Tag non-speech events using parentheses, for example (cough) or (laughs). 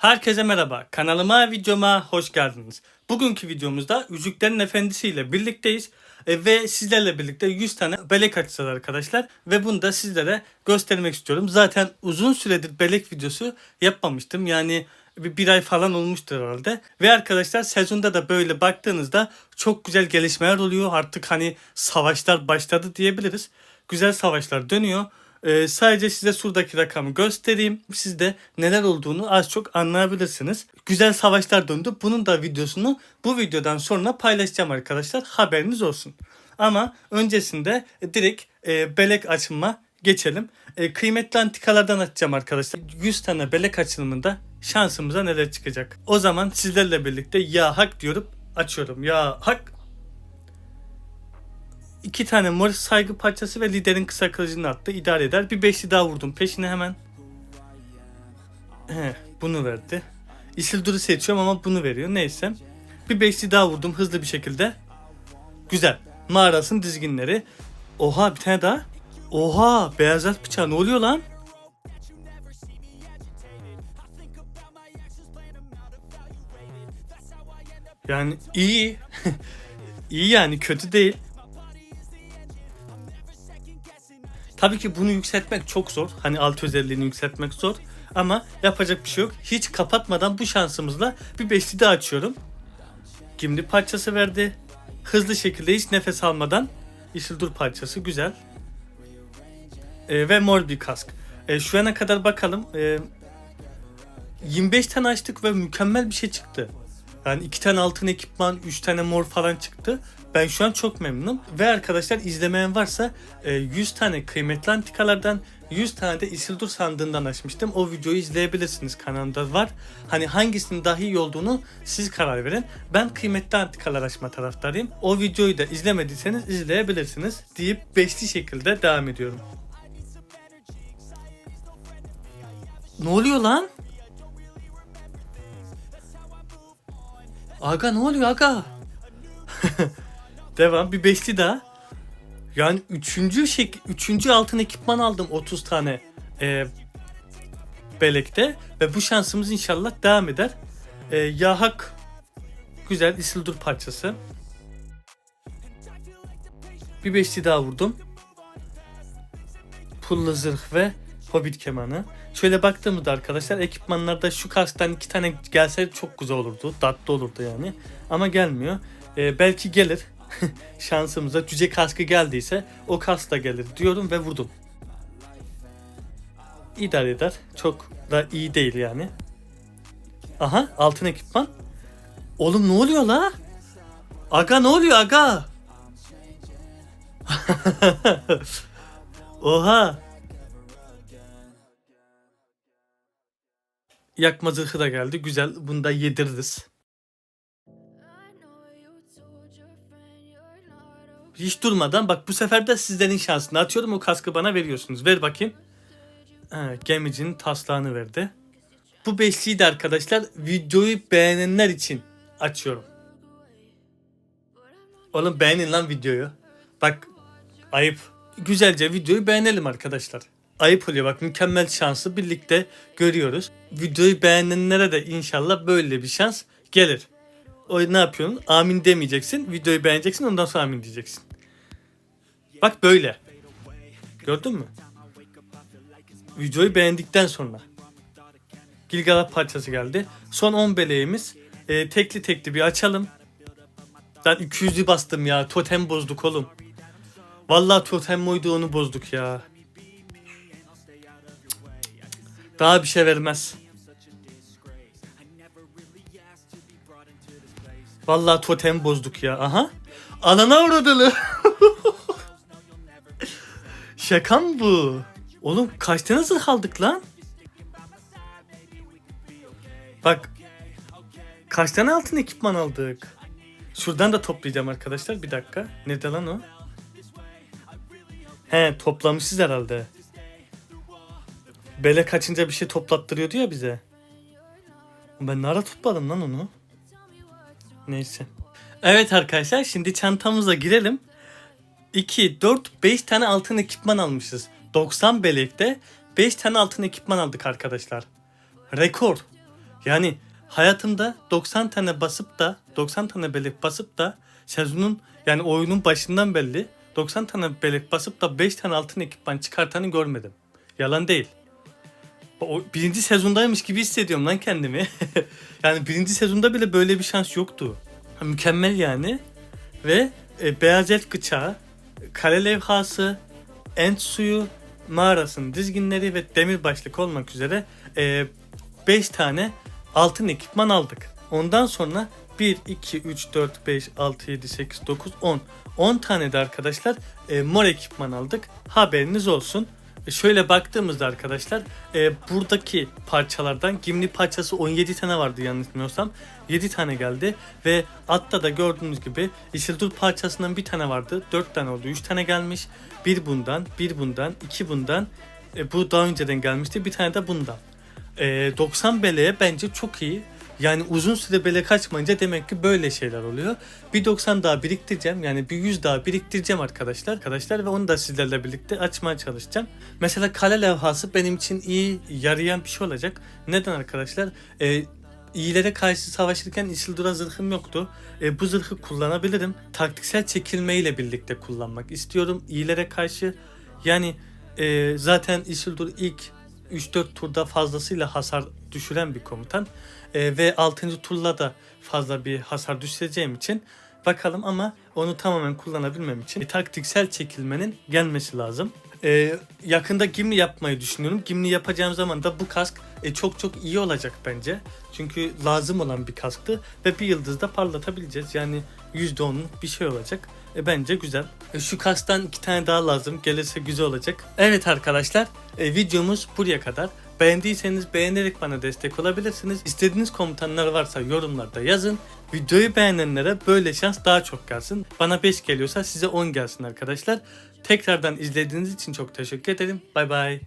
Herkese merhaba. Kanalıma, videoma hoş geldiniz. Bugünkü videomuzda Yüzüklerin Efendisi ile birlikteyiz. E, ve sizlerle birlikte 100 tane belek açacağız arkadaşlar. Ve bunu da sizlere göstermek istiyorum. Zaten uzun süredir belek videosu yapmamıştım. Yani bir, bir ay falan olmuştur herhalde. Ve arkadaşlar sezonda da böyle baktığınızda çok güzel gelişmeler oluyor. Artık hani savaşlar başladı diyebiliriz. Güzel savaşlar dönüyor. Ee, sadece size şuradaki rakamı göstereyim. Siz de neler olduğunu az çok anlayabilirsiniz. Güzel savaşlar döndü. Bunun da videosunu bu videodan sonra paylaşacağım arkadaşlar. Haberiniz olsun. Ama öncesinde direkt e, belek açılma geçelim. E, kıymetli antikalardan açacağım arkadaşlar. 100 tane belek açılımında şansımıza neler çıkacak. O zaman sizlerle birlikte ya hak diyorum açıyorum. Ya hak İki tane mor saygı parçası ve liderin kısa kılıcını attı. İdare eder. Bir beşli daha vurdum. Peşine hemen. He, bunu verdi. Isildur'u seçiyorum ama bunu veriyor. Neyse. Bir beşli daha vurdum hızlı bir şekilde. Güzel. Mağarasının dizginleri. Oha bir tane daha. Oha beyaz at bıçağı ne oluyor lan? Yani iyi. (laughs) iyi yani kötü değil. Tabii ki bunu yükseltmek çok zor. Hani alt özelliğini yükseltmek zor. Ama yapacak bir şey yok. Hiç kapatmadan bu şansımızla bir beşli daha açıyorum. Gimli parçası verdi. Hızlı şekilde hiç nefes almadan Isildur parçası güzel. Ee, ve mor bir kask. Ee, şu ana kadar bakalım. Ee, 25 tane açtık ve mükemmel bir şey çıktı. Yani iki tane altın ekipman, üç tane mor falan çıktı. Ben şu an çok memnunum. Ve arkadaşlar izlemeyen varsa e, 100 tane kıymetli antikalardan 100 tane de Isildur sandığından açmıştım. O videoyu izleyebilirsiniz kanalımda var. Hani hangisinin daha iyi olduğunu siz karar verin. Ben kıymetli antikalar açma taraftarıyım. O videoyu da izlemediyseniz izleyebilirsiniz deyip beşli şekilde devam ediyorum. Ne oluyor lan? Aga ne oluyor aga? (laughs) Devam bir beşli daha. Yani üçüncü şek üçüncü altın ekipman aldım 30 tane e, belekte ve bu şansımız inşallah devam eder. E, Yahak güzel Isildur parçası. Bir beşli daha vurdum. Pullu zırh ve hobbit kemanı. Şöyle baktığımızda arkadaşlar ekipmanlarda şu kastan iki tane gelse çok güzel olurdu. Tatlı olurdu yani. Ama gelmiyor. Ee, belki gelir. (laughs) Şansımıza cüce kaskı geldiyse o kas da gelir diyorum ve vurdum. İdare eder. Çok da iyi değil yani. Aha altın ekipman. Oğlum ne oluyor la? Aga ne oluyor aga? (laughs) Oha. Yakma zırhı da geldi. Güzel. Bunu da yediririz. Hiç durmadan bak bu sefer de sizlerin şansını atıyorum. O kaskı bana veriyorsunuz. Ver bakayım. Ha, gemicinin taslağını verdi. Bu beşliği de arkadaşlar videoyu beğenenler için açıyorum. Oğlum beğenin lan videoyu. Bak ayıp. Güzelce videoyu beğenelim arkadaşlar. Ayıp oluyor bak mükemmel şansı birlikte görüyoruz. Videoyu beğenenlere de inşallah böyle bir şans gelir. O ne yapıyorsun? Amin demeyeceksin. Videoyu beğeneceksin ondan sonra amin diyeceksin. Bak böyle. Gördün mü? Videoyu beğendikten sonra. Gilgalad parçası geldi. Son 10 beleğimiz. Ee, tekli tekli bir açalım. Ben 200'ü bastım ya. Totem bozduk oğlum. Vallahi totem oydu onu bozduk ya. Daha bir şey vermez. Vallahi totem bozduk ya. Aha. Anana uğradılı. (laughs) Şaka mı bu? Oğlum kaç tane zırh aldık lan? Bak. Kaç tane altın ekipman aldık? Şuradan da toplayacağım arkadaşlar. Bir dakika. Nerede lan o? He toplamışız herhalde. Bele kaçınca bir şey toplattırıyordu ya bize. Ben nara topladım lan onu. Neyse. Evet arkadaşlar şimdi çantamıza girelim. 2, 4, 5 tane altın ekipman almışız. 90 belekte 5 tane altın ekipman aldık arkadaşlar. Rekor. Yani hayatımda 90 tane basıp da 90 tane belek basıp da sezonun yani oyunun başından belli 90 tane belek basıp da 5 tane altın ekipman çıkartanı görmedim. Yalan değil. O birinci sezondaymış gibi hissediyorum lan kendimi. (laughs) yani birinci sezonda bile böyle bir şans yoktu. Mükemmel yani. Ve e, beyaz et bıçağı, kale levhası, ent suyu, mağarasının dizginleri ve demir başlık olmak üzere 5 tane altın ekipman aldık. Ondan sonra 1, 2, 3, 4, 5, 6, 7, 8, 9, 10. 10 tane de arkadaşlar e, mor ekipman aldık. Haberiniz olsun. E, Şöyle baktığımızda arkadaşlar e, buradaki parçalardan Gimli parçası 17 tane vardı yanlış bilmiyorsam. 7 tane geldi ve atta da gördüğünüz gibi Isildur parçasından bir tane vardı. 4 tane oldu 3 tane gelmiş. Bir bundan bir bundan iki bundan. E, bu daha önceden gelmişti bir tane de bundan. E, 90 beleğe bence çok iyi yani uzun süre bele kaçmayınca demek ki böyle şeyler oluyor. Bir 90 daha biriktireceğim. Yani bir 100 daha biriktireceğim arkadaşlar. Arkadaşlar ve onu da sizlerle birlikte açmaya çalışacağım. Mesela kale levhası benim için iyi yarayan bir şey olacak. Neden arkadaşlar? Ee, iyilere karşı savaşırken Isildur'a zırhım yoktu. E, bu zırhı kullanabilirim. Taktiksel çekilmeyle birlikte kullanmak istiyorum. İyilere karşı yani e, zaten Isildur ilk 3-4 turda fazlasıyla hasar düşüren bir komutan. E, ve 6. turla da fazla bir hasar düşüreceğim için bakalım ama onu tamamen kullanabilmem için bir taktiksel çekilmenin gelmesi lazım. E, yakında Gimli yapmayı düşünüyorum. Gimli yapacağım zaman da bu kask e, çok çok iyi olacak bence. Çünkü lazım olan bir kasktı ve bir yıldızda parlatabileceğiz. Yani %10'luk bir şey olacak. E, bence güzel. E, şu kasktan iki tane daha lazım. Gelirse güzel olacak. Evet arkadaşlar e, videomuz buraya kadar. Beğendiyseniz beğenerek bana destek olabilirsiniz. İstediğiniz komutanlar varsa yorumlarda yazın. Videoyu beğenenlere böyle şans daha çok gelsin. Bana 5 geliyorsa size 10 gelsin arkadaşlar. Tekrardan izlediğiniz için çok teşekkür ederim. Bay bay.